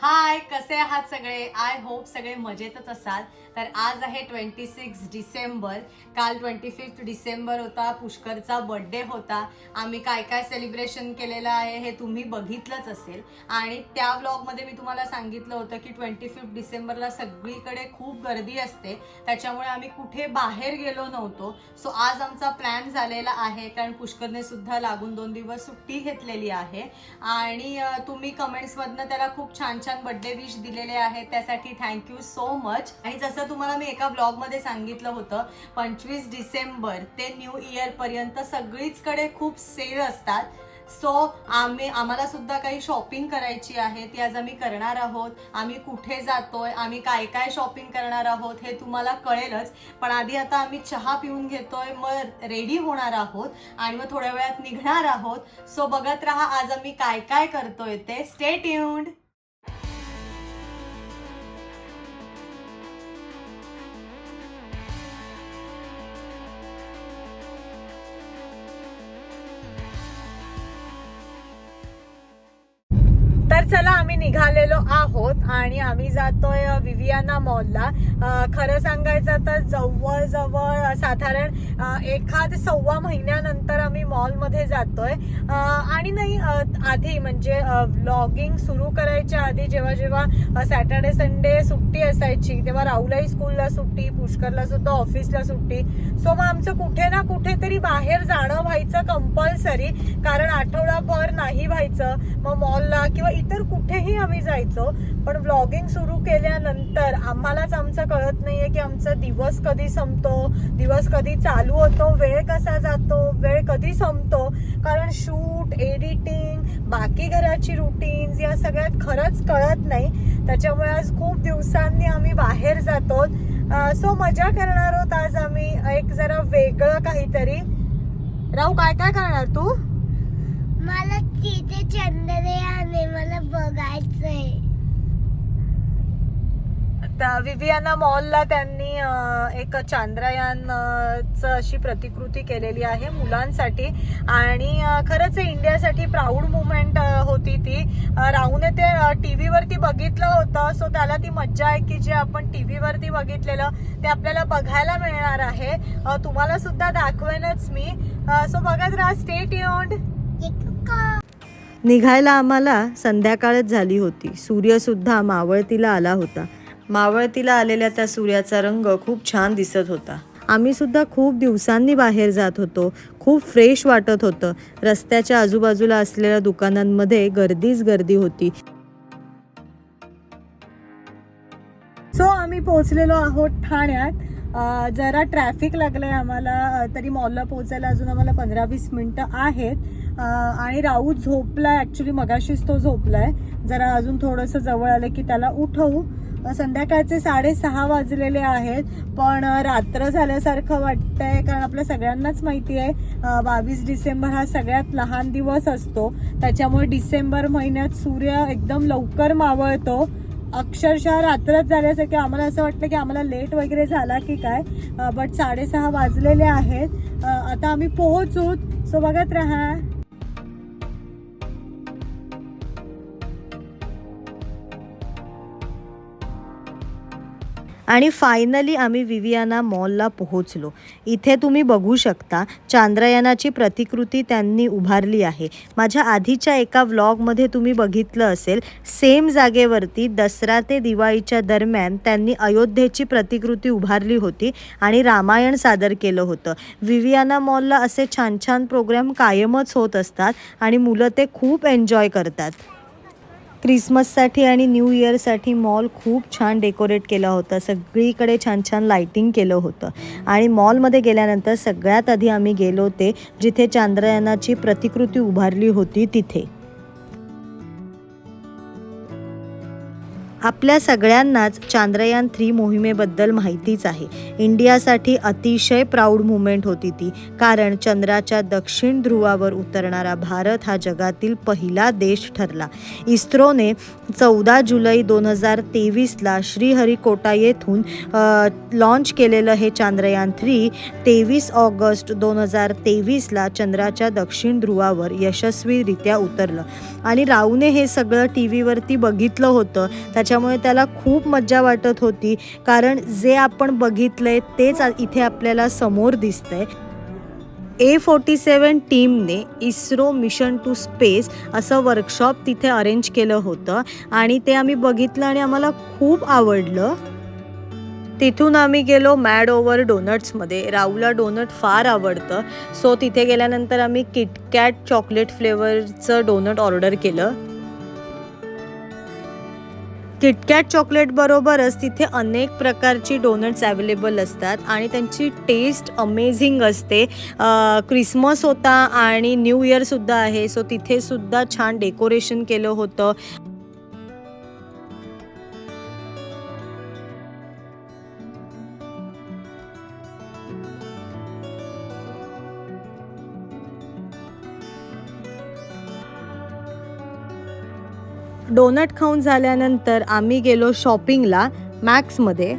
हाय कसे आहात सगळे? आय होप सगळे मजेतच असाल. तर आज आहे ट्वेंटी सिक्स डिसेंबर. काल ट्वेंटी फिफ्थ डिसेंबर होता पुष्करचा बर्थडे होता. आम्ही काय काय सेलिब्रेशन केलेलं आहे हे तुम्ही बघितलंच असेल. आणि त्या व्लॉगमध्ये मी तुम्हाला सांगितलं होतं की ट्वेंटी फिफ्थ डिसेंबरला सगळीकडे खूप गर्दी असते. त्याच्यामुळे आम्ही कुठे बाहेर गेलो नव्हतो. सो आज आमचा प्लॅन झालेला आहे कारण पुष्करने सुद्धा लागून दोन दिवस सुट्टी घेतलेली आहे. आणि तुम्ही कमेंट्समधनं त्याला खूप छान छान बर्थडे विश दिलेले आहेत. त्यासाठी थँक्यू सो मच आणि जसं तुम्हाला मी एका ब्लॉगमध्ये सांगितलं होतं पंचवीस डिसेंबर ते न्यू इयर पर्यंत सगळीचकडे खूप सेल असतात. सो आम्ही आम्हाला सुद्धा काही शॉपिंग करायची आहे ती आज आम्ही करणार आहोत. आम्ही कुठे जातोय आम्ही काय काय शॉपिंग करणार आहोत हे तुम्हाला कळेलच. पण आधी आता आम्ही चहा पिऊन घेतोय मग रेडी होणार आहोत आणि मग थोड्या वेळात निघणार आहोत. सो बघत राहा आज आम्ही काय काय करतोय ते. स्टे ट्यून्ड आम्ही निघालेलो आहोत आणि आम्ही जातोय विवियाना मॉलला. खरं सांगायचं तर जवळजवळ साधारण एखाद सव्वा महिन्यानंतर आम्ही मॉलमध्ये जातोय. आणि नाही आधी म्हणजे व्लॉगिंग सुरू करायच्या आधी जेव्हा जेव्हा सॅटर्डे संडे सुट्टी असायची तेव्हा राहुलाही स्कूलला सुट्टी पुष्करला सुद्धा ऑफिसला सुट्टी. सो मग आमचं कुठे ना कुठेतरी बाहेर जाणं व्हायचं कंपल्सरी कारण आठवडाभर नाही व्हायचं. मग मॉलला किंवा इतर कुठे कुठेही आम्ही जायचो पण व्लॉगिंग सुरू केल्यानंतर आम्हालाच आमचं कळत नाहीये की आमचा दिवस कधी संपतो दिवस कधी चालू होतो वेळ कसा जातो वेळ कधी संपतो. कारण शूट एडिटिंग बाकी घराची रुटीन्स या सगळ्यात खरंच कळत नाही. त्याच्यामुळे आज खूप दिवसांनी आम्ही बाहेर जातो. सो मजा करणार आहोत आज आम्ही. एक जरा वेगळं काहीतरी. राहू काय काय करणार तू? मला तिथे चंद्रयान आहे मला बघायचंय त्या विवियाना मॉलला त्यांनी एक चांद्रयानचं अशी प्रतिकृती केलेली आहे मुलांसाठी. आणि खरंच हे इंडियासाठी प्राऊड मुवमेंट होती ती. राहूने ते टीव्हीवरती बघितलं होतं. सो त्याला ती मज्जा आहे की जे आपण टी व्हीवरती बघितलेलं ते आपल्याला बघायला मिळणार आहे. तुम्हाला सुद्धा दाखवेनच मी. सो बघत राहा. स्टेट युन्ड निघायला आम्हाला संध्याकाळच झाली होती. सूर्यसुद्धा मावळतीला आला होता. मावळतीला आलेल्या त्या सूर्याचा रंग खूप छान दिसत होता. आम्ही सुद्धा खूप दिवसांनी बाहेर जात होतो. खूप फ्रेश वाटत होतं. रस्त्याच्या आजूबाजूला असलेल्या दुकानांमध्ये गर्दीच गर्दी होती. सो आम्ही पोहोचलेलो आहोत ठाण्यात. जरा ट्रॅफिक लागलंय आम्हाला. तरी मॉलला पोहोचायला अजून आम्हाला पंधरा वीस मिनिटं आहेत. आणि राऊत झोपला ॲक्च्युली मगाशीच तो झोपलाय. जरा अजून थोडंसं जवळ आलं की त्याला उठवू. संध्याकाळचे साडेसहा वाजलेले आहेत पण रात्र झाल्यासारखं वाटतंय कारण आपल्या सगळ्यांनाच माहिती आहे बावीस डिसेंबर हा सगळ्यात लहान दिवस असतो. त्याच्यामुळे डिसेंबर महिन्यात सूर्य एकदम लवकर मावळतो. अक्षरशः रात्रच झाल्यासारखे आम्हाला असं वाटलं की आम्हाला लेट वगैरे झाला की काय बट साडेसहा वाजलेले आहेत. आता आम्ही पोहोचूत. सो बघत राहा. आणि फायनली आम्ही विवियाना मॉलला पोहोचलो. इथे तुम्ही बघू शकता चांद्रयानाची प्रतिकृती त्यांनी उभारली आहे. माझ्या आधीच्या एका व्लॉगमध्ये तुम्ही बघितलं असेल सेम जागेवरती दसरा ते दिवाळीच्या दरम्यान त्यांनी अयोध्येची प्रतिकृती उभारली होती आणि रामायण सादर केलं होतं. विवियाना मॉलला असे छान छान प्रोग्राम कायमच होत असतात आणि मुलं ते खूप एन्जॉय करतात. क्रिसमससाठी आणि न्यू इयरसाठी मॉल खूप छान डेकोरेट केला होता. सगळीकडे छान छान लाइटिंग केलं होतं. आणि मॉलमध्ये गेल्यानंतर सगळ्यात आधी आम्ही गेलो ते जिथे चांद्रयानाची प्रतिकृती उभारली होती तिथे. आपल्या सगळ्यांनाच चांद्रयान थ्री मोहिमेबद्दल माहितीच आहे. इंडियासाठी अतिशय प्राऊड मुमेंट होती ती. कारण चंद्राच्या दक्षिण ध्रुवावर उतरणारा भारत हा जगातील पहिला देश ठरला. इस्रोने चौदा जुलै दोन हजार तेवीसला श्रीहरिकोटा येथून लॉन्च केलेलं हे चांद्रयान थ्री तेवीस ऑगस्ट दोन हजार तेवीसला चंद्राच्या दक्षिण ध्रुवावर यशस्वीरित्या उतरलं. आणि राऊने हे सगळं टी व्हीवरती बघितलं होतं. त्याच्यामुळे त्याला खूप मज्जा वाटत होती. कारण जे आपण बघितलं बघितलंय तेच इथे आपल्याला समोर दिसतंय. ए फोर्टी सेवन टीमने इस्रो मिशन टू स्पेस असं वर्कशॉप तिथे अरेंज केलं होतं आणि ते आम्ही बघितलं आणि आम्हाला खूप आवडलं. तिथून आम्ही गेलो मॅड ओव्हर डोनट्समध्ये राहूला डोनट फार आवडतं. सो तिथे गेल्यानंतर आम्ही किटकॅट चॉकलेट फ्लेवरचं डोनट ऑर्डर केलं. किटकॅट चॉकलेटबरोबरच तिथे अनेक प्रकारची डोनट्स अवेलेबल असतात आणि त्यांची टेस्ट अमेझिंग असते. क्रिसमस होता आणि न्यू इयरसुद्धा आहे सो तिथेसुद्धा छान डेकोरेशन केलं होतं. डोनट खाऊन झाल्यानंतर आम्ही गेलो शॉपिंगला मॅक्समध्ये.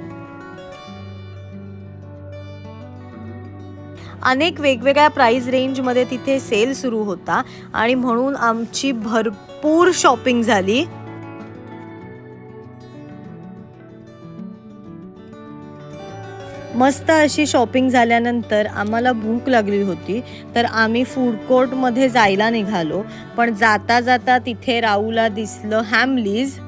अनेक वेगवेगळ्या प्राईस रेंजमध्ये तिथे सेल सुरू होता आणि म्हणून आमची भरपूर शॉपिंग झाली. मस्त अशी शॉपिंग झाल्यानंतर आम्हाला भूक लागली होती. तर आम्ही फूड कोर्टमध्ये जायला निघालो. पण जाता जाता तिथे राहूला दिसलं हॅमलीज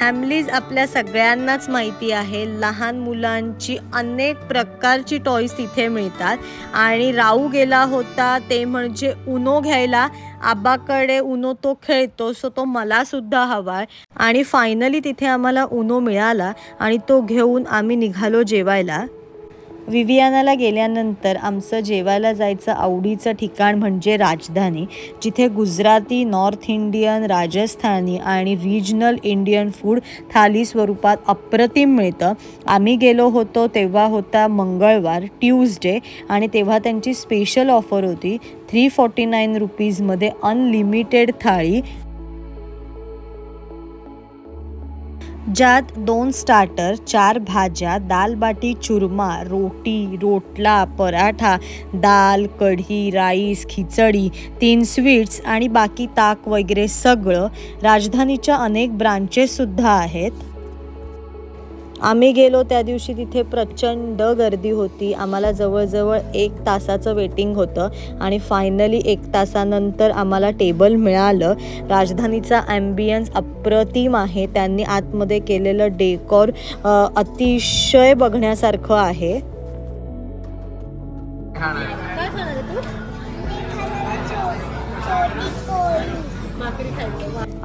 हॅमलीज आपल्या सगळ्यांनाच माहिती आहे. लहान मुलांची अनेक प्रकारची टॉईज तिथे मिळतात. आणि राहू गेला होता ते म्हणजे उनो घ्यायला. आबाकडे उनो तो खेळतो सो तो मलासुद्धा हवा आहे. आणि फायनली तिथे आम्हाला उनो मिळाला आणि तो घेऊन आम्ही निघालो जेवायला. विवियानाला गेल्यानंतर आमचं जेवायला जायचं आवडीचं ठिकाण म्हणजे राजधानी जिथे गुजराती नॉर्थ इंडियन राजस्थानी आणि रिजनल इंडियन फूड थाली स्वरूपात अप्रतिम मिळतं. आम्ही गेलो होतो तेव्हा होता मंगळवार ट्यूजडे आणि तेव्हा त्यांची स्पेशल ऑफर होती. थ्री फॉर्टी नाईन रुपीजमध्ये अनलिमिटेड थाळी ज्यात दोन स्टार्टर चार भाज्या दाल बाटी चुरमा रोटी रोटला पराठा दाल कढी राईस खिचडी तीन स्वीट्स आणि बाकी ताक वगैरे सगळं राजधानीच्या अनेक ब्रांचेससुद्धा आहेत. आम्ही गेलो त्या दिवशी तिथे प्रचंड गर्दी होती. आम्हाला जवळजवळ एक तासाचं वेटिंग होतं आणि फायनली एक तासानंतर आम्हाला टेबल मिळालं. राजधानीचा ॲम्बियन्स अप्रतिम आहे. त्यांनी आतमध्ये केलेलं डेकॉर अतिशय बघण्यासारखं आहे.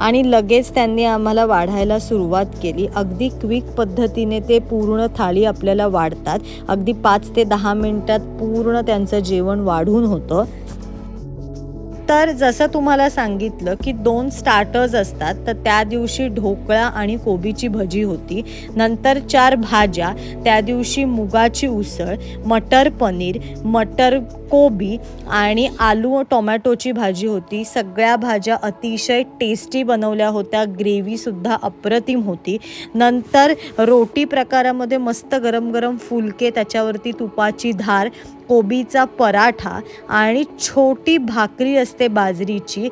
आणि लगेच त्यांनी आम्हाला वाढायला सुरुवात केली. अगदी क्विक पद्धतीने ते पूर्ण थाळी आपल्याला वाढतात. अगदी पाच ते दहा मिनिटात पूर्ण त्यांचं जेवण वाढून होतं. तर जसं तुम्हाला सांगितलं की दोन स्टार्टर्स असतात तर त्या दिवशी ढोकळा आणि कोबीची भजी होती. नंतर चार भाज्या त्या दिवशी मुगाची उसळ मटर पनीर मटर कोबी आणि आलू टोमॅटोची भाजी होती. सगळ्या भाज्या अतिशय टेस्टी बनवल्या होत्या. ग्रेव्हीसुद्धा अप्रतिम होती. नंतर रोटी प्रकारामध्ये मस्त गरम गरम फुलके त्याच्यावरती तुपाची धार कोबीचा पराठा आणि छोटी भाकरी असते बाजरीची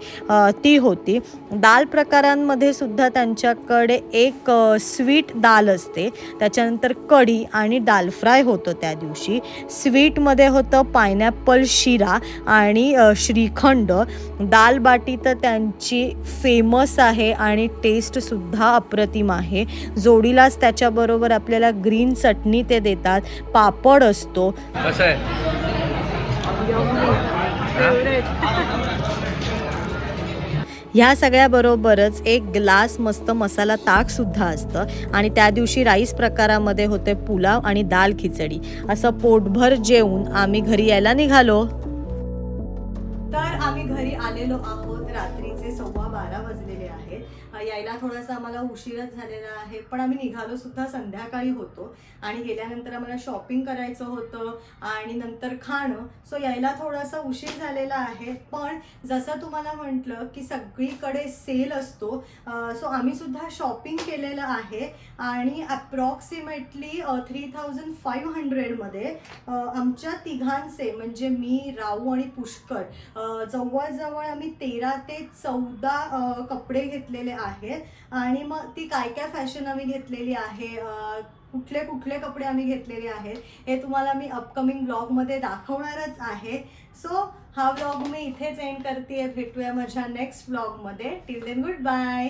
ती होती. दाल प्रकारांमध्ये सुद्धा त्यांच्याकडे एक स्वीट दाल असते. त्याच्यानंतर कढी आणि दाल फ्राय होतं त्या दिवशी. स्वीटमध्ये होतं पायनॅपल शिरा आणि श्रीखंड. दाल बाटी तर त्यांची फेमस आहे आणि टेस्टसुद्धा अप्रतिम आहे. जोडीलाच त्याच्याबरोबर आपल्याला ग्रीन चटणी ते देतात. पापड असतो. कसं आहे? ह्या सगळ्याबरोबरच एक ग्लास मस्त मसाला ताकसुद्धा असतं. आणि त्या दिवशी राईस प्रकारामध्ये होते पुलाव आणि दाल खिचडी. असं पोटभर जेवून आम्ही घरी यायला निघालो. तर आम्ही घरी आलेलो आहोत. रात्रीचे सव्वा बारा वाजलेले आहेत. यायला थोडासा आम्हाला उशीरच झालेला आहे. पण आम्ही निघालो सुद्धा संध्याकाळी होतो. आणि गेल्यानंतर आम्हाला शॉपिंग करायचं होतं आणि नंतर खाणं. सो यायला थोडासा उशीर झालेला आहे. पण जसं तुम्हाला म्हटलं की सगळीकडे सेल असतो सो आम्ही सुद्धा शॉपिंग केलेलं आहे. आणि अप्रॉक्सिमेटली थ्री थाउजंड फाईव्ह हंड्रेडमध्ये आमच्या तिघांचे म्हणजे मी राहू आणि पुष्कर जवळजवळ आम्ही तेरा ते चौदा कपडे घेतलेले आहेत. आणि मग ती काय काय फॅशन आम्ही घेतलेली आहे कुठले कुठले कपडे आम्ही घेतलेले आहेत हे तुम्हाला मी अपकमिंग ब्लॉगमध्ये दाखवणारच आहे. सो हा ब्लॉग मी इथेच एंड करते भेटूया माझ्या नेक्स्ट ब्लॉगमध्ये टिल देन गुड बाय